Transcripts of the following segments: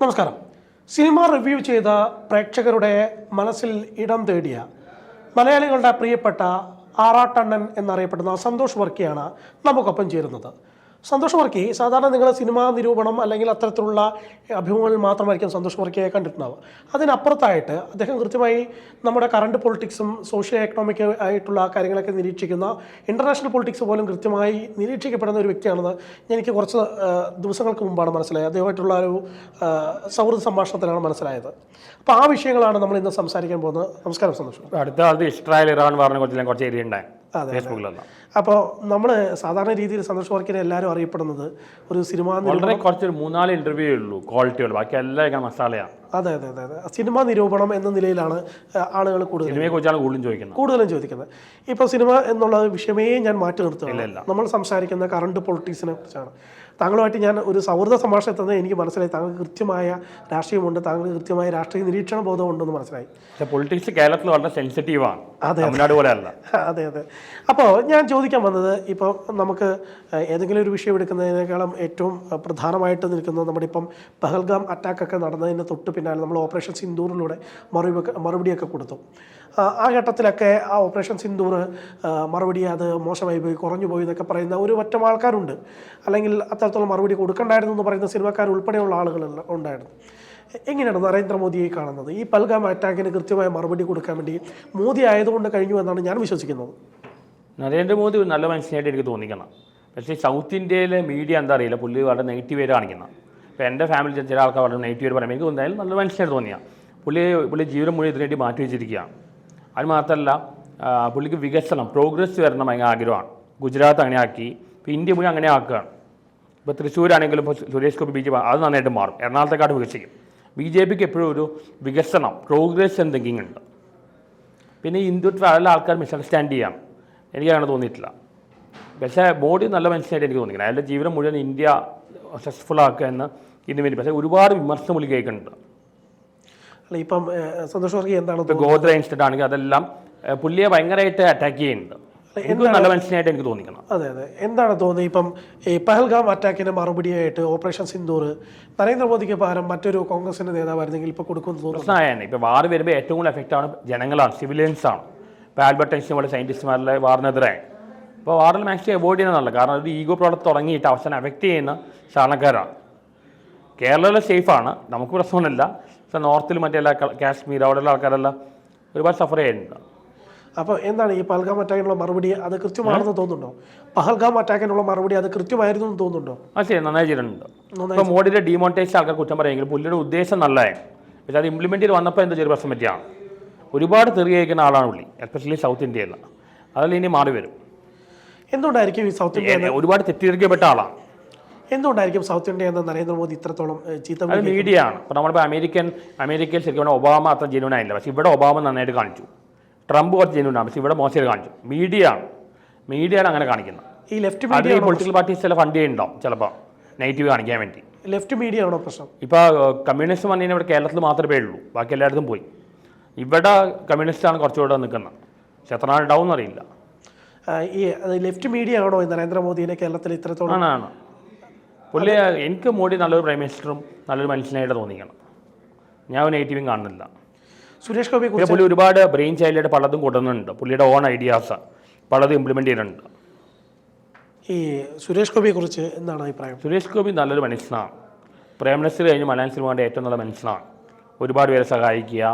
നമസ്കാരം. Cinema review ചെയ്ത പ്രേക്ഷകരുടെ മനസ്സിൽ ഇടം തേടിയ മലയാളികളുടെ പ്രിയപ്പെട്ട ആറാട്ടണ്ണൻ എന്നറിയപ്പെടുന്ന സന്തോഷ് വർക്കിയാണ് നമുക്കൊപ്പം ചേരുന്നത്. സന്തോഷ് വർക്കി സാധാരണ നിങ്ങൾ സിനിമാ നിരൂപണം അല്ലെങ്കിൽ അത്തരത്തിലുള്ള അഭിമുഖങ്ങളിൽ മാത്രമായിരിക്കും സന്തോഷ് വർക്കിയെ കണ്ടിട്ടുണ്ടാവുക. അതിനപ്പുറത്തായിട്ട് അദ്ദേഹം കൃത്യമായി നമ്മുടെ കറണ്ട് പൊളിറ്റിക്സും സോഷ്യൽ എക്കണോമിക് ആയിട്ടുള്ള കാര്യങ്ങളൊക്കെ നിരീക്ഷിക്കുന്ന ഇന്റർനാഷണൽ പൊളിറ്റിക്സ് പോലും കൃത്യമായി നിരീക്ഷിക്കപ്പെടുന്ന ഒരു വ്യക്തിയാണെന്ന് എനിക്ക് കുറച്ച് ദിവസങ്ങൾക്ക് മുമ്പാണ് മനസ്സിലായത്. അദ്ദേഹമായിട്ടുള്ള ഒരു സൗഹൃദ സംഭാഷണത്തിലാണ് മനസ്സിലായത്. അപ്പോൾ ആ വിഷയങ്ങളാണ് നമ്മൾ ഇന്ന് സംസാരിക്കാൻ പോകുന്നത്. നമസ്കാരം സന്തോഷം. അടുത്ത ഇസ്രായേൽ ഇറാൻ പറഞ്ഞ കുറച്ച് കുറച്ച് ഏരിയ ഉണ്ടായി ഫേസ്ബുക്കിലെല്ലാം അപ്പോൾ നമ്മൾ സാധാരണ രീതിയിൽ സന്തോഷ് വർക്കിനെ എല്ലാവരും അറിയപ്പെടുന്നത് ഒരു സിനിമാ കുറച്ച് വളരെ മൂന്നാൽ ഇന്റർവ്യൂ ഉള്ളൂ ക്വാളിറ്റി ബാക്കി എല്ലാം ഇങ്ങനെ മസാലയാണ്. അതെ അതെ അതെ സിനിമ സിനിമാ നിരൂപണം എന്ന നിലയിലാണ് ആളുകൾ കൂടുതൽ കൂടുതലും ചോദിക്കുന്നത്. കൂടുതലും ചോദിക്കുന്നത്. ഇപ്പോൾ സിനിമ എന്നുള്ള വിഷയമേ ഞാൻ മാറ്റി ഇല്ല, നമ്മൾ സംസാരിക്കുന്ന കറണ്ട് പൊളിറ്റിക്സിനെ കുറിച്ചാണ്. താങ്കളുമായിട്ട് ഞാൻ ഒരു സൗഹൃദ സംഭാഷണത്തിൽ തന്നെ എനിക്ക് മനസ്സിലായി. താങ്കൾക്ക് കൃത്യമായ രാഷ്ട്രീയമുണ്ട് താങ്കൾക്ക് കൃത്യമായ രാഷ്ട്രീയ നിരീക്ഷണ ബോധമുണ്ടെന്ന് മനസ്സിലായി. പൊളിറ്റിക്സ് കേരളത്തിൽ വളരെ സെൻസിറ്റീവാണ് അതെ. തമിഴ്നാട് അതെ അതെ. അപ്പോൾ ഞാൻ ചോദിക്കാൻ വന്നത് ഇപ്പോൾ നമുക്ക് ഏതെങ്കിലും ഒരു വിഷയം എടുക്കുന്നതിനേക്കാളും ഏറ്റവും പ്രധാനമായിട്ട് നിൽക്കുന്നത് നമ്മുടെ ഇപ്പം പഹൽഗാം അറ്റാക്കൊക്കെ നടന്നതിന് തൊട്ട് പിന്നാലെ നമ്മൾ ഓപ്പറേഷൻ സിന്ദൂറിലൂടെ മറുപടി മറുപടിയൊക്കെ കൊടുത്തു. ആ, ഘട്ടത്തിലൊക്കെ ആ ഓപ്പറേഷൻ സിന്ദൂർ മറുപടി അത് മോശമായി പോയി കുറഞ്ഞു പോയി എന്നൊക്കെ പറയുന്ന ഒരു ഒറ്റം ആൾക്കാരുണ്ട്. അല്ലെങ്കിൽ അത്തരത്തിലുള്ള മറുപടി കൊടുക്കണ്ടായിരുന്നു എന്ന് പറയുന്ന സിനിമക്കാർ ഉൾപ്പെടെയുള്ള ആളുകൾ ഉണ്ടായിരുന്നു. എങ്ങനെയാണ് നരേന്ദ്രമോദിയെ കാണുന്നത്? ഈ പൽഗാം അറ്റാക്കിന് കൃത്യമായ മറുപടി കൊടുക്കാൻ വേണ്ടി മോദി ആയതുകൊണ്ട് കഴിഞ്ഞു എന്നാണ് ഞാൻ വിശ്വസിക്കുന്നത്. നരേന്ദ്രമോദി നല്ല മനുഷ്യനായിട്ട് എനിക്ക് തോന്നിക്കണം. പക്ഷേ സൗത്ത് ഇന്ത്യയിലെ മീഡിയ എന്താ അറിയില്ല. പുള്ളി വളരെ നെഗറ്റീവ് ആയിട്ട് കാണിക്കുന്നത് ഇപ്പോൾ എന്റെ ഫാമിലി ചില ആൾക്കാർ വളരെ നെഗറ്റീവ് പറയുമ്പോൾ എനിക്ക് എന്തായാലും നല്ല മനുഷ്യനായിട്ട് തോന്നിയാൽ പുള്ളി പുള്ളി ജീവിതം മുഴുവൻ ഇതിനുവേണ്ടി മാറ്റി വെച്ചിരിക്കുകയാണ് അത് മാത്രമല്ല പുള്ളിക്ക് വികസനം പ്രോഗ്രസ് വരണം ഭയങ്കര ആഗ്രഹമാണ്. ഗുജറാത്ത് അങ്ങനെ ആക്കി. ഇപ്പോൾ ഇന്ത്യ മുഴുവൻ അങ്ങനെ ആക്കുകയാണ്. ഇപ്പോൾ തൃശ്ശൂരാണെങ്കിലും ഇപ്പോൾ Suresh Gopi B J P അത് നന്നായിട്ട് മാറും. എറണാകുളത്തെക്കാട്ട് വികസിക്കും. ബി ജെ പിക്ക് എപ്പോഴും ഒരു വികസനം പ്രോഗ്രസ് എന്ന ഉണ്ട്. പിന്നെ ഹിന്ദുത്വ എല്ലാ ആൾക്കാർ മിസ്അണ്ടർസ്റ്റാൻഡ് ചെയ്യാം എനിക്ക് അങ്ങനെ തോന്നിയിട്ടില്ല. പക്ഷേ മോഡി നല്ല മനുഷ്യനായിട്ട് എനിക്ക് തോന്നിക്കണം അയാളുടെ ജീവിതം മുഴുവൻ ഇന്ത്യ സക്സസ്ഫുൾ ആക്കുക എന്ന് ഇതിനു വേണ്ടി. പക്ഷേ ഒരുപാട് വിമർശനം പുള്ളി കേൾക്കുന്നുണ്ട്. അല്ല ഇപ്പം സന്തോഷ് വർഗി എന്താണ് ഗോത്ര ഇൻസിഡന്റ് ആണെങ്കിൽ അതെല്ലാം പുള്ളിയെ ഭയങ്കരമായിട്ട് അറ്റാക്ക് ചെയ്യുന്നുണ്ട്. നല്ല മനുഷ്യനായിട്ട് എനിക്ക് തോന്നിക്കണം. അതെ അതെ. എന്താണ് തോന്നുന്നത്? ഇപ്പം ഈ പഹൽഗാം അറ്റാക്കിന് മറുപടിയായിട്ട് ഓപ്പറേഷൻ സിന്ദൂർ നരേന്ദ്രമോദിക്ക് പകരം മറ്റൊരു കോൺഗ്രസിന്റെ നേതാവായിരുന്നെങ്കിൽ ഇപ്പൊ കൊടുക്കുന്നത് തോന്നുന്നു. പ്രശ്നമായാണ്. ഇപ്പോൾ വാർ വരുമ്പോൾ ഏറ്റവും കൂടുതൽ എഫക്റ്റ് ആണ് ജനങ്ങളാണ് സിവിലിയൻസ് ആണ്. ഇപ്പോൾ ആൽബർട്ട് ഐൻസ്റ്റീൻ പോലെ സയന്റിസ്റ്റുമാരുടെ വാറിനെതിരെ. ഇപ്പോൾ വാറിൽ മാക്സിമം അവോയ്ഡ് ചെയ്യുന്നതല്ല കാരണം ഒരു ഈഗോ പ്രോഡക്റ്റ് തുടങ്ങിയിട്ട് അവസാനം അഫക്റ്റ് ചെയ്യുന്ന സാധാരണക്കാരാണ് കേരളത്തിൽ സേഫാണ്. നമുക്ക് പ്രശ്നമൊന്നുമില്ല. പക്ഷേ നോർത്തിൽ മറ്റേ കാശ്മീർ അവിടെയുള്ള ആൾക്കാരെല്ലാം ഒരുപാട് സഫർ ചെയ്യുന്നുണ്ട്. അപ്പോൾ എന്താണ് ഈ പഹൽഗാം അറ്റാക്കിനുള്ള മറുപടി അത് കൃത്യമാണെന്ന് തോന്നുന്നുണ്ടോ? പഹൽഗാം അറ്റാക്കിനുള്ള മറുപടി അത് കൃത്യമായിരുന്നു എന്ന് തോന്നുന്നുണ്ടോ? അത് ശരി നന്നായി ചെയ്തിട്ടുണ്ട്. ഇപ്പോൾ മോഡിയുടെ ഡിമോണിറ്റൈസ് ആൾക്കാർ കുറ്റം പറയുമെങ്കിലും പുള്ളിയുടെ ഉദ്ദേശം നല്ലതായിരുന്നു. പക്ഷേ അത് ഇംപ്ലിമെന്റ് ചെയ്ത് വന്നപ്പോൾ എന്താ ചെറിയ പ്രശ്നം പറ്റിയാണ് ഒരുപാട് തെറി കഴിക്കുന്ന ആളാണ് പുള്ളി എസ്പെഷ്യലി സൗത്ത് ഇന്ത്യയിൽ അതിൽ ഇനി മാറി വരും. എന്തുകൊണ്ടായിരിക്കും ഈ സൗത്ത് ഇന്ത്യ ഒരുപാട് തെറ്റിദ്ധരിക്കപ്പെട്ട ആളാണ്. എന്തുകൊണ്ടായിരിക്കും സൗത്ത് ഇന്ത്യ എന്ന നരേന്ദ്രമോദി ഇത്രത്തോളം ചീത്ത അത് മീഡിയ ആണ് ഇപ്പോൾ നമ്മളിപ്പോൾ അമേരിക്കൻ അമേരിക്കയിൽ ശരിക്കും പറഞ്ഞാൽ ഒബാമ അത്ര ജെനുവൻ ആയില്ല. പക്ഷേ ഇവിടെ ഒബാമ നന്നായിട്ട് കാണിച്ചു. ട്രംപ് കുറച്ച് ജെനുവൻ ആണ്. പക്ഷേ ഇവിടെ മോശമായിട്ട് കാണിച്ചു. മീഡിയ ആണ് മീഡിയയാണ് അങ്ങനെ കാണിക്കുന്നത്. ഈ ലെഫ്റ്റ് മീഡിയ പൊളിറ്റിക്കൽ പാർട്ടീസ് ചില ഫണ്ട് ചെയ്യുന്നുണ്ടാവും. ചിലപ്പോൾ നെഗറ്റീവ് കാണിക്കാൻ വേണ്ടി. ലെഫ്റ്റ് മീഡിയ ആണോ പ്രശ്നം? ഇപ്പോൾ കമ്മ്യൂണിസ്റ്റ് വന്നതിന് ഇവിടെ കേരളത്തിൽ മാത്രമേ ഉള്ളൂ. ബാക്കി എല്ലായിടത്തും പോയി. ഇവിടെ കമ്മ്യൂണിസ്റ്റാണ് കുറച്ചുകൂടെ നിൽക്കുന്നത്. പക്ഷെ എത്ര നാൾ ഉണ്ടാവും എന്നറിയില്ല. ഈ ലെഫ്റ്റ് മീഡിയ ആണോ നരേന്ദ്രമോദിനെ കേരളത്തിൽ ഇത്രത്തോളം? ആണ് പുള്ളി എനിക്ക് മോഡി നല്ലൊരു പ്രൈം മിനിസ്റ്ററും നല്ലൊരു മനുഷ്യനായിട്ട് തോന്നിക്കണം. ഞാൻ നെഗറ്റീവും കാണുന്നില്ല. സുരേഷ് ഗോപി പുള്ളി ഒരുപാട് ബ്രെയിൻ ചൈൽഡായിട്ട് പലതും കൊടുക്കുന്നുണ്ട് പുള്ളിയുടെ ഓൺ ഐഡിയാസ് പലതും ഇംപ്ലിമെന്റ് ചെയ്യുന്നുണ്ട് ഈ സുരേഷ് ഗോപിയെ കുറിച്ച് എന്താണ് അഭിപ്രായം? സുരേഷ് ഗോപി നല്ലൊരു മനുഷ്യനാണ്. പ്രൈം മിനിസ്റ്റർ കഴിഞ്ഞ് മലയാളത്തിൽ സിനിമയുടെ ഏറ്റവും നല്ല മനുഷ്യനാണ്. ഒരുപാട് പേരെ സഹായിക്കുക.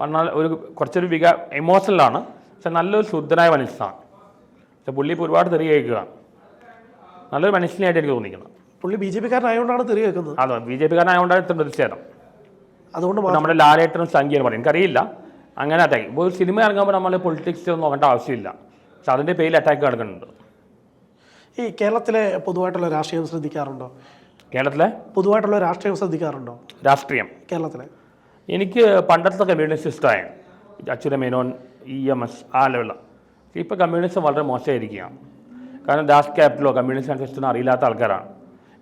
എന്നാൽ ഒരു കുറച്ചൊരു വിക എമോഷണലാണ് പക്ഷെ നല്ലൊരു ശുദ്ധനായ മനുഷ്യനാണ്. പക്ഷെ പുള്ളി ഇപ്പോൾ ഒരുപാട് തെറി കേൾക്കുകയാണ്. നല്ലൊരു മനുഷ്യനായിട്ട് എനിക്ക് തോന്നിക്കുന്നത് പുള്ളി ബി ജെ പിക്കാരനായതുകൊണ്ടാണ് തെറി കേൾക്കുന്നത്? അതെ ബി ജെ പിക്കാരനായതുകൊണ്ടാണ് ഇത്ര തീർച്ചയായിട്ടും അതുകൊണ്ട് നമ്മുടെ ലാലേട്ടനും സംഖ്യയെന്ന് പറയും. എനിക്കറിയില്ല. അങ്ങനെ അറ്റാക്ക് ഇപ്പോൾ ഒരു സിനിമ ഇറങ്ങുമ്പോൾ നമ്മൾ പൊളിറ്റിക്സ് ഒന്നും നോക്കേണ്ട ആവശ്യമില്ല. പക്ഷെ അതിന്റെ പേരിൽ അറ്റാക്ക് നടക്കുന്നുണ്ട്. ഈ കേരളത്തിലെ പൊതുവായിട്ടുള്ള രാഷ്ട്രീയം ശ്രദ്ധിക്കാറുണ്ടോ? കേരളത്തിലെ? പൊതുവായിട്ടുള്ള രാഷ്ട്രീയം ശ്രദ്ധിക്കാറുണ്ടോ? രാഷ്ട്രീയം. കേരളത്തിലെ. എനിക്ക് പണ്ടത്തെ കമ്മ്യൂണിസ്റ്റ് ഇഷ്ടമായി Achutha Menon E M S ആ ലെവലാണ് ഇപ്പോൾ കമ്മ്യൂണിസം വളരെ മോശമായിരിക്കുകയാണ് കാരണം ദാസ് ക്യാപിറ്റലോ കമ്മ്യൂണിസ്റ്റ് മാനിഫെസ്റ്റോ അറിയില്ലാത്ത ആൾക്കാരാണ്.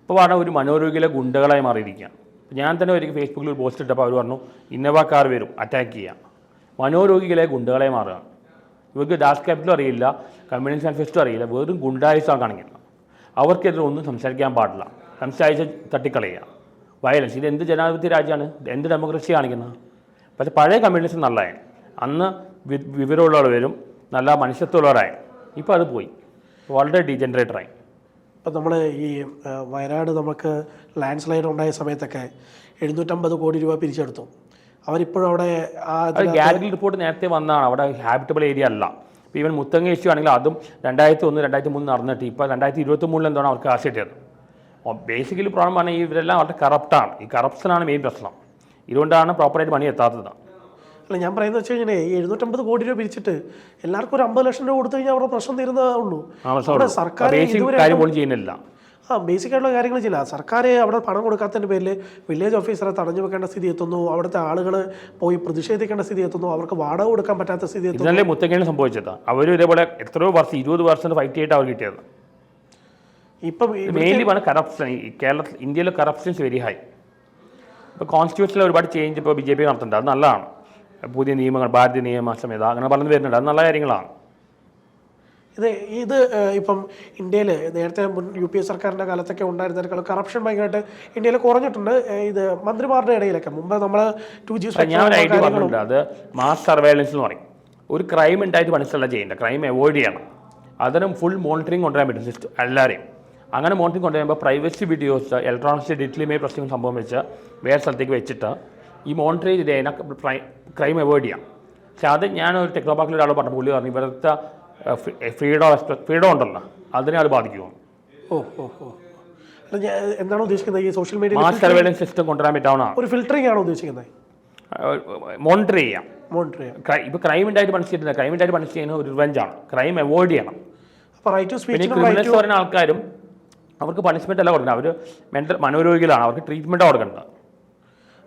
ഇപ്പോൾ പറഞ്ഞ ഒരു മനോരോഗിയിലെ ഗുണ്ടകളായി മാറിയിരിക്കുകയാണ് ഞാൻ തന്നെ ഒരിക്കൽ ഫേസ്ബുക്കിൽ ഒരു പോസ്റ്റ് ഇട്ടപ്പോൾ അവർ പറഞ്ഞു ഇന്നോവ കാർ വരും അറ്റാക്ക് ചെയ്യാം. മനോരോഗികളെ ഗുണ്ടകളായി മാറുകയാണ് ഇവർക്ക് ദാസ് ക്യാപിറ്റലും അറിയില്ല കമ്മ്യൂണിസ്റ്റ് മാനിഫെസ്റ്റോ അറിയില്ല വെറും ഗുണ്ടായുസാണ് കാണിക്കുന്നത്. അവർക്കെതിരെ ഒന്നും സംസാരിക്കാൻ പാടില്ല. സംസാരിച്ച് തട്ടിക്കളയുക. വയലൻസ്. ഇത് എന്ത് ജനാധിപത്യ രാജ്യമാണ്? എന്ത് ഡെമോക്രസി കാണിക്കുന്നത്? പക്ഷേ പഴയ കമ്മ്യൂണിസം നല്ലതായി. അന്ന് വി- വിവരമുള്ളവരും നല്ല മനുഷ്യത്വമുള്ളവരായി. ഇപ്പോൾ അത് പോയി. വളരെ ഡീജനറേറ്ററായി ഇപ്പം നമ്മൾ ഈ വയനാട് നമുക്ക് ലാൻഡ് സ്ലൈഡ് ഉണ്ടായ സമയത്തൊക്കെ എഴുന്നൂറ്റമ്പത് കോടി രൂപ പിരിച്ചെടുത്തു. അവരിപ്പോഴും അവിടെ ഗാലറി റിപ്പോർട്ട് നേരത്തെ വന്നതാണ്. അവിടെ ഹാബിറ്റബിൾ ഏരിയ അല്ല. ഇപ്പോൾ ഈവൻ മുത്തങ്ങ ഇഷ്യൂ ആണെങ്കിൽ അതും രണ്ടായിരത്തി ഒന്ന് രണ്ടായിരത്തി മൂന്ന് നടന്നിട്ട് ഇപ്പോൾ രണ്ടായിരത്തി ഇരുപത്തി മൂന്നിൽ എന്താണ് അവർക്ക് കാശ് കിട്ടിയത്? ബേസിക്കലി പ്രോബ്ലം പറഞ്ഞാൽ ഇവരെല്ലാം വളരെ കറപ്റ്റാണ് ഈ കറപ്ഷനാണ് മെയിൻ പ്രശ്നം. ഇതുകൊണ്ടാണ് പ്രോപ്പറായിട്ട് പണി എത്താത്തത് അല്ല ഞാൻ പറയുന്നത് വെച്ച് കഴിഞ്ഞാൽ എഴുന്നൂറ്റമ്പത് കോടി രൂപ പിരിച്ചിട്ട് എല്ലാവർക്കും ഒരു അമ്പത് ലക്ഷം രൂപ കൊടുത്തു കഴിഞ്ഞാൽ അവരുടെ പ്രശ്നം തീരുന്നതേ ഉള്ളൂ. സർക്കാർ ചെയ്യുന്നില്ല. ആ ബേസിക് ആയിട്ടുള്ള കാര്യങ്ങൾ ചെയ്യില്ല. സർക്കാർ അവിടെ പണം കൊടുക്കാത്തതിന്റെ പേരിൽ വില്ലേജ് ഓഫീസറെ തടഞ്ഞു വെക്കേണ്ട സ്ഥിതി എത്തുന്നു. അവിടുത്തെ ആളുകൾ പോയി പ്രതിഷേധിക്കേണ്ട സ്ഥിതി എത്തുന്നു. അവർക്ക് വാടക കൊടുക്കാൻ പറ്റാത്ത സ്ഥിതി എത്തുന്നു. മുത്തങ്ങനെ സംഭവിച്ചത്. അവർ ഇതേപോലെ എത്രയോ വർഷം ഇരുപത് വർഷം ഫൈറ്റ് ചെയ്തിട്ട് അവർ കിട്ടിയത്. ഇപ്പം മെയിൻലി പറഞ്ഞ കറപ്ഷൻ കേരളത്തിൽ ഇന്ത്യയിലെ കറപ്ഷൻസ് വെരി ഹൈ ഇപ്പോൾ കോൺസ്റ്റിറ്റ്യൂഷനിൽ ഒരുപാട് ചേഞ്ച് ഇപ്പോൾ ബി ജെ പി നടത്തുന്നുണ്ട്. അത് നല്ലതാണ്. പുതിയ നിയമങ്ങൾ ഭാരതീയ നിയമ സംഹിത അങ്ങനെ പറഞ്ഞു വരുന്നുണ്ട്. അത് നല്ല കാര്യങ്ങളാണ്. ഇത് ഇത് ഇപ്പം ഇന്ത്യയിൽ നേരത്തെ മുൻ യു പി എ സർക്കാരിന്റെ കാലത്തൊക്കെ ഉണ്ടായിരുന്നതിനേക്കാൾ കറപ്ഷൻ ഭയങ്കരമായിട്ട് ഇന്ത്യയിൽ കുറഞ്ഞിട്ടുണ്ട്. ഇത് മന്ത്രിമാരുടെ ഇടയിലൊക്കെ. മുമ്പ് നമ്മൾ ടു ജി ഞാൻ ഒരു ഐഡിയ പറഞ്ഞിട്ടുണ്ട്. അത് മാസ് സർവൈലൻസ് എന്ന് പറയും. ഒരു ക്രൈം ഉണ്ടായിട്ട് മനസ്സിലല്ല ചെയ്യേണ്ട ക്രൈം അവോയ്ഡ് ചെയ്യണം. അതിനും ഫുൾ മോണിറ്ററിങ് കൊണ്ടുവരാൻ പറ്റും. സിസ്റ്റം എല്ലാവരെയും അങ്ങനെ മോണിറ്ററിങ് കൊണ്ടുവരുമ്പോൾ പ്രൈവസി വീഡിയോസ് ഇലക്ട്രോണിക്സ് ഡിജിറ്റലിമേ പ്രശ്നങ്ങൾ വെച്ച് വേറെ സ്ഥലത്തേക്ക് വെച്ചിട്ട് ഈ മോണിറ്റർ ചെയ്ത് കഴിഞ്ഞാൽ ക്രൈം അവോയ്ഡ് ചെയ്യാം. പക്ഷെ അത് ഞാനൊരു ഒരു ടെക്നോ പാർക്കിൽ ഒരാൾ പറഞ്ഞു പുള്ളി പറഞ്ഞു ഇവിടുത്തെ ഫ്രീഡം ഫ്രീഡം ഉണ്ടല്ലോ. അതിനെ അത് ബാധിക്കുമോ ഓ ഓ എന്താണ് ഉദ്ദേശിക്കുന്നത്? ഈ social media mass surveillance system കൊണ്ടുവരാൻ പറ്റാവുന്ന ഒരു ഫിൽറ്ററിംഗ് ആണോ ഉദ്ദേശിക്കുന്നത്? മോണിറ്റർ ചെയ്യാം. മോണിറ്റർ ചെയ്യാം. ഇപ്പോൾ ക്രൈം ഉണ്ടായിട്ട് പണിച്ച് ചെയ്യുന്നത് ക്രൈം ഉണ്ടായിട്ട് പണിച്ച് ചെയ്യുന്ന ഒരു റിവെഞ്ചാണ് ക്രൈം അവോയ്ഡ് ചെയ്യണം. അപ്പോൾ റൈറ്റ് ടു സ്പീച്ച് ക്രിമിനൽസ് പറയുന്ന ആൾക്കാരും അവർക്ക് പണിഷ്മെന്റ് അല്ല കൊടുക്കുന്നത്. അവർ മെന്റൽ മനോരോഗികളാണ്. അവർക്ക് ട്രീറ്റ്മെന്റ് കൊടുക്കേണ്ടത്.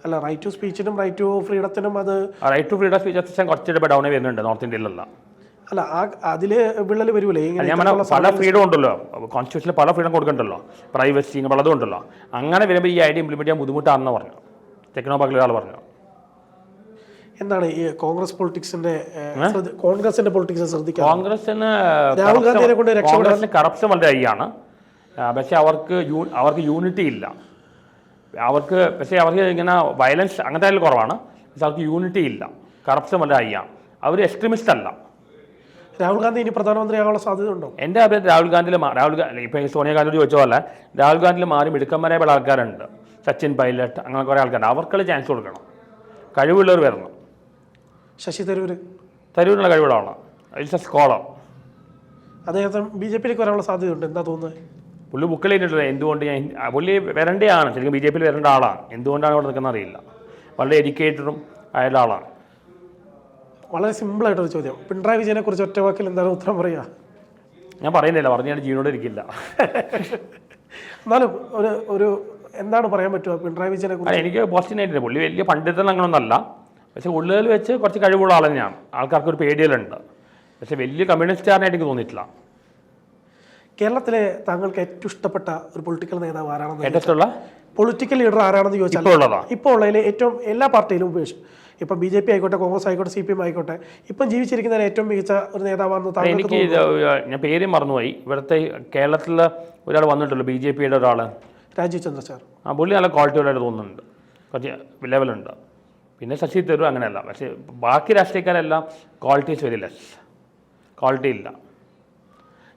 അല്ല റൈറ്റ് ടു സ്പീച്ചിനും റൈറ്റ് ടു ഫ്രീഡത്തിനും അത് റൈറ്റ് ടു ഫ്രീഡം സ്പീച്ച് അത്യാവശ്യം കുറച്ചിട്ട് ഡൗൺ വരുന്നുണ്ട് നോർത്ത് ഇന്ത്യയിലല്ല അല്ല ആ അതിൽ വിള്ളൽ വരുമല്ലേ ഞാൻ പല ഫ്രീഡം ഉണ്ടല്ലോ. കോൺസ്റ്റിറ്റ്യൂഷനിൽ പല ഫ്രീഡം കൊടുക്കണ്ടല്ലോ. പ്രൈവസി പലതും ഉണ്ടല്ലോ. അങ്ങനെ വരുമ്പോൾ ഈ ഐഡിയ ഇംപ്ലിമെന്റ് ചെയ്യാൻ ബുദ്ധിമുട്ടാണെന്ന് പറഞ്ഞു ടെക്നോ ഒരാൾ പറഞ്ഞു എന്താണ് ഈ കോൺഗ്രസ് പൊളിറ്റിക്സിന്റെ കോൺഗ്രസിന്റെ പൊളിറ്റിക്സ് ശ്രദ്ധിക്കുക കോൺഗ്രസിന് രാഹുൽ ഗാന്ധിയെ കൊണ്ട് രക്ഷപ്പെടാൻ കോൺഗ്രസിന് കറപ്ഷൻ വളരെ ഹൈയാണ് പക്ഷേ അവർക്ക് യൂ അവർക്ക് യൂണിറ്റി ഇല്ല. അവർക്ക് പക്ഷേ അവർക്ക് ഇങ്ങനെ വയലൻസ് അങ്ങനത്തെ അതിൽ കുറവാണ്. പക്ഷേ അവർക്ക് യൂണിറ്റി ഇല്ല. കറപ്ഷൻ വളരെ ഹൈയാണ് അവർ എക്സ്ട്രീമിസ്റ്റ് അല്ല. രാഹുൽ ഗാന്ധി ഇനി പ്രധാനമന്ത്രിയാകാനുള്ള സാധ്യത ഉണ്ടോ എന്റെ അഭിപ്രായത്തിൽ രാഹുൽ ഗാന്ധിയിൽ രാഹുൽ ഗാന്ധി ഇപ്പോൾ സോണിയാഗാന്ധിയോട് ചോദിച്ച പോലെ രാഹുൽ ഗാന്ധിയിൽ മാറി മിടുക്കന്മാരായ പല ആൾക്കാരുണ്ട്. സച്ചിൻ പൈലറ്റ് അങ്ങനെ കുറേ ആൾക്കാരുണ്ട്. അവർക്കുള്ള ചാൻസ് കൊടുക്കണം. കഴിവുള്ളവർ വരണം. ശശി തരൂര്. തരൂരിനുള്ള ഇറ്റ്സ് എ സ്കോളർ അദ്ദേഹത്തെ ബി ജെ പിയിലേക്ക് വരാനുള്ള സാധ്യതയുണ്ട്. എന്താ തോന്നുന്നത്? പുള്ളി ബുക്കിൽ എഴുതിയിട്ടില്ല എന്തുകൊണ്ട് ഞാൻ പുള്ളി വരേണ്ടയാണ് ശരിക്കും ബി ജെ പിയിൽ വരേണ്ട ആളാണ്. എന്തുകൊണ്ടാണ് ഇവിടെ നിൽക്കുന്നത് അറിയില്ല. വളരെ എഡ്യൂക്കേറ്റഡും ആയുള്ള ആളാണ്. വളരെ സിമ്പിളായിട്ടൊരു ചോദ്യം. പിണറായി വിജയനെ കുറിച്ച് ഒറ്റ വാക്കിൽ എന്താണ് ഉത്തരം പറയുക? ഞാൻ പറയുന്നില്ല. പറഞ്ഞു ഞാൻ ജീവനോട് ഇരിക്കില്ല. എന്നാലും ഒരു ഒരു എന്താണ് പറയാൻ പറ്റുക? പിണറായി വിജയനെ കുറിച്ച് എനിക്ക് പോസ്റ്റിൻ ആയിട്ട് പുള്ളി വലിയ പണ്ഡിതൻ അങ്ങനൊന്നല്ല പക്ഷേ ഉള്ളിൽ വെച്ച് കുറച്ച് കഴിവുള്ള ആൾ തന്നെയാണ് ആൾക്കാർക്ക് ഒരു പേടിയലുണ്ട്. പക്ഷേ വലിയ കമ്മ്യൂണിസ്റ്റുകാരനായിട്ട് എനിക്ക് തോന്നിയിട്ടില്ല. കേരളത്തിലെ താങ്കൾക്ക് ഏറ്റവും ഇഷ്ടപ്പെട്ട ഒരു പൊളിറ്റിക്കൽ നേതാവ് ആരാണെന്ന് പൊളിറ്റിക്കൽ ലീഡർ ആരാണെന്ന് ചോദിച്ചാൽ ഇപ്പോൾ ഉള്ളതാ? ഇപ്പോൾ ഉള്ളതിൽ ഏറ്റവും എല്ലാ പാർട്ടിയിലും ഉപേക്ഷിച്ചു ഇപ്പം ബി ജെ പി ആയിക്കോട്ടെ കോൺഗ്രസ് ആയിക്കോട്ടെ സി പി എം ആയിക്കോട്ടെ ഇപ്പം ജീവിച്ചിരിക്കുന്ന ഏറ്റവും മികച്ച ഒരു നേതാവാണെന്ന് എനിക്ക് ഞാൻ പേര് മറന്നുപോയി. ഇവിടുത്തെ കേരളത്തിൽ ഒരാൾ വന്നിട്ടുള്ളൂ ബി ജെ പിയുടെ ഒരാൾ രാജീവ് ചന്ദ്ര സാർ. ആ പുള്ളി നല്ല ക്വാളിറ്റി ഉള്ളതായിട്ട് തോന്നുന്നുണ്ട്. കുറച്ച് ലെവലുണ്ട് പിന്നെ ശശി തരൂർ അങ്ങനെയല്ല. പക്ഷേ ബാക്കി രാഷ്ട്രീയക്കാരെല്ലാം ക്വാളിറ്റീസ് വെരി ലെസ് ക്വാളിറ്റി ഇല്ല.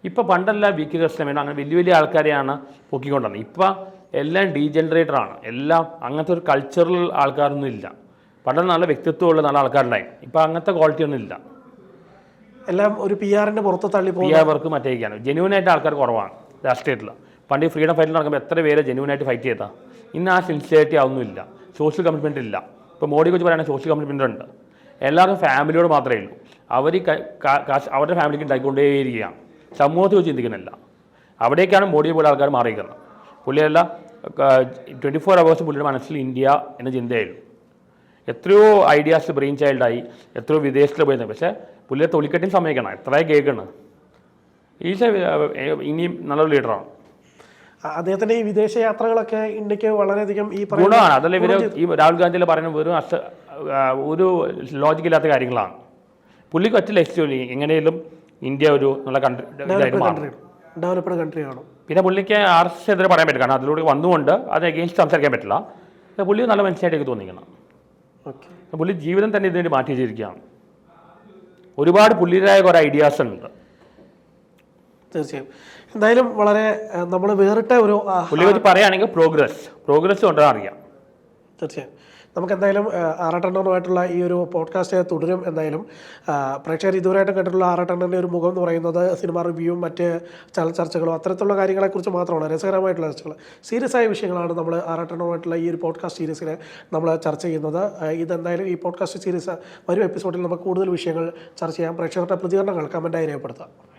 ഇപ്പോൾ പണ്ടെല്ലാം വി കെ കൃഷ്ണമേനോ അങ്ങനെ വലിയ വലിയ ആൾക്കാരെയാണ് പൊക്കിക്കൊണ്ടുവന്നത് ഇപ്പം എല്ലാം ഡീജനറേറ്ററാണ് എല്ലാം അങ്ങനത്തെ ഒരു കൾച്ചറൽ ആൾക്കാരൊന്നും ഇല്ല. പണ്ട് നല്ല വ്യക്തിത്വമുള്ള നല്ല ആൾക്കാരുണ്ടായി. ഇപ്പം അങ്ങനത്തെ ക്വാളിറ്റി ഒന്നും ഇല്ല. എല്ലാം ഒരു പി ആറിന്റെ പുറത്ത് തള്ളി പി ആർ വർക്ക് മറ്റേക്കാണ് ജെന്യൂനായിട്ട് ആൾക്കാർ കുറവാണ് രാഷ്ട്രീയത്തിൽ പണ്ട് ഈ ഫ്രീഡം ഫൈറ്റിൽ നടക്കുമ്പോൾ എത്ര പേര് ജെന്യൂനായിട്ട് ഫൈറ്റ് ചെയ്താൽ ഇന്ന് ആ സിൻസിയറിറ്റി അതൊന്നുമില്ല സോഷ്യൽ കമ്മിറ്റ്മെന്റ് ഇല്ല. ഇപ്പോൾ മോഡി കുറിച്ച് പറയുകയാണെങ്കിൽ സോഷ്യൽ കമ്മിറ്റ്മെന്റ് ഉണ്ട്. എല്ലാവർക്കും ഫാമിലിയോട് മാത്രമേ ഉള്ളൂ. അവർ അവരുടെ ഫാമിലിക്ക് ഉണ്ടായിക്കൊണ്ടേയിരിക്കുകയാണ്. സമൂഹത്തെ കുറിച്ച് ചിന്തിക്കുന്നില്ല അവിടേക്കാണ് മോഡിയെ പോലെ ആൾക്കാർ മാറിയിരിക്കുന്നത്. പുള്ളിയല്ല ട്വന്റി ഫോർ അവേഴ്സ് പുള്ളിയുടെ മനസ്സിൽ ഇന്ത്യ എന്ന ചിന്തയായിരുന്നു. എത്രയോ ഐഡിയാസ് ബ്രെയിൻ ചൈൽഡായി എത്രയോ വിദേശത്തിൽ പോയത് പക്ഷേ പുള്ളിയെ തൊലിക്കെട്ടിന് സമ്മതിക്കണം. എത്ര കേൾക്കണം. ഈശ ഇനിയും നല്ലൊരു ലീഡറാണ് അദ്ദേഹത്തിന്റെ അദ്ദേഹത്തിന്റെ ഈ വിദേശ യാത്രകളൊക്കെ ഇന്ത്യയ്ക്ക് വളരെയധികം ഈ ഗുണമാണ്. അതല്ല ഇവർ ഈ രാഹുൽ ഗാന്ധിയിൽ പറയുന്ന വെറും അസ ഒരു ലോജിക്കില്ലാത്ത കാര്യങ്ങളാണ്. പുള്ളിക്ക് ഒറ്റ ലക്ഷ്യം എങ്ങനെയും ഇന്ത്യ ഒരു നല്ല കൺട്രി ഇതായിട്ട് മാറും. ഡെവലപ്ഡ് പിന്നെ പുള്ളിക്ക് ആർ എസ് എസ് എതിരെ പറയാൻ പറ്റില്ല. കാരണം അതിലൂടെ വന്നുകൊണ്ട് അത് എഗെയിൻസ്റ്റ് സംസാരിക്കാൻ പറ്റില്ല. പുള്ളി നല്ല മനസ്സിലായിട്ടേക്ക് എനിക്ക് തോന്നിക്കണം ഓക്കെ പുള്ളി ജീവിതം തന്നെ ഇതിനുവേണ്ടി മാറ്റി വെച്ചിരിക്കുകയാണ്. ഒരുപാട് പുള്ളിയുടേതായ കുറേ ഐഡിയാസ് ഉണ്ട്. തീർച്ചയായും. എന്തായാലും വളരെ നമ്മൾ വേറിട്ട ഒരു പുള്ളിയെ പറ്റി പറയുകയാണെങ്കിൽ പ്രോഗ്രസ് പ്രോഗ്രസ് കൊണ്ടാണ് അറിയാം. തീർച്ചയായും. നമുക്ക് എന്തായാലും ആറാട്ടെണ്ണനുമായിട്ടുള്ള ഈ ഒരു പോഡ്കാസ്റ്റ് തുടരും എന്തായാലും. പ്രേക്ഷകർ ഇതുവരെയായിട്ട് കേട്ടിട്ടുള്ള ആറാട്ടെണ്ണന്റെ ഒരു മുഖം എന്ന് പറയുന്നത് സിനിമ റിവ്യൂവും മറ്റ് ചല ചർച്ചകളും അത്തരത്തിലുള്ള കാര്യങ്ങളെക്കുറിച്ച് മാത്രമാണ്. രസകരമായിട്ടുള്ള ചർച്ചകൾ സീരിയസ് ആയ വിഷയങ്ങളാണ് നമ്മൾ ആറാട്ടെണ്ണമായിട്ടുള്ള ഈ ഒരു പോഡ്കാസ്റ്റ് സീരീസിൽ നമ്മൾ ചർച്ച ചെയ്യുന്നത്. ഇതെന്തായാലും ഈ പോഡ്കാസ്റ്റ് സീരീസ് വരും എപ്പിസോഡിൽ നമുക്ക് കൂടുതൽ വിഷയങ്ങൾ ചർച്ച ചെയ്യാം. പ്രേക്ഷകരുടെ പ്രതികരണങ്ങൾ കമന്റായി രേഖപ്പെടുത്താം.